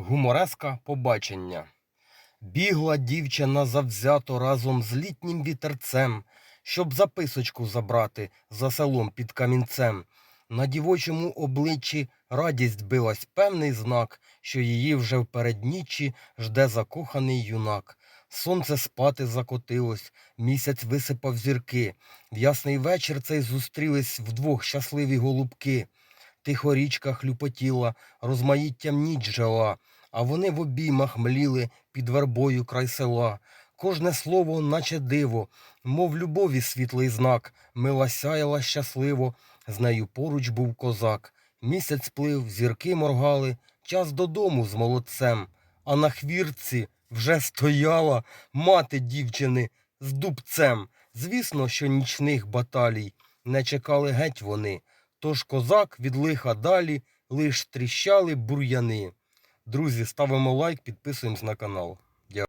Гумореска побачення. Бігла дівчина завзято разом з літнім вітерцем, щоб записочку забрати за селом під камінцем. На дівочому обличчі радість билась певний знак, що її вже в переднічі жде закоханий юнак. Сонце спати закотилось, місяць висипав зірки. В ясний вечір цей зустрілись вдвох щасливі голубки. Тихо річка хлюпотіла, розмаїттям ніч жила, а вони в обіймах мліли під вербою край села. Кожне слово, наче диво, мов любові світлий знак, мила сяяла щасливо, з нею поруч був козак. Місяць плив, зірки моргали, час додому з молодцем, а на хвіртці вже стояла мати дівчини з дубцем. Звісно, що нічних баталій не чекали геть вони. Тож козак від лиха далі лиш тріщали бур'яни. Друзі, ставимо лайк, підписуємось на канал.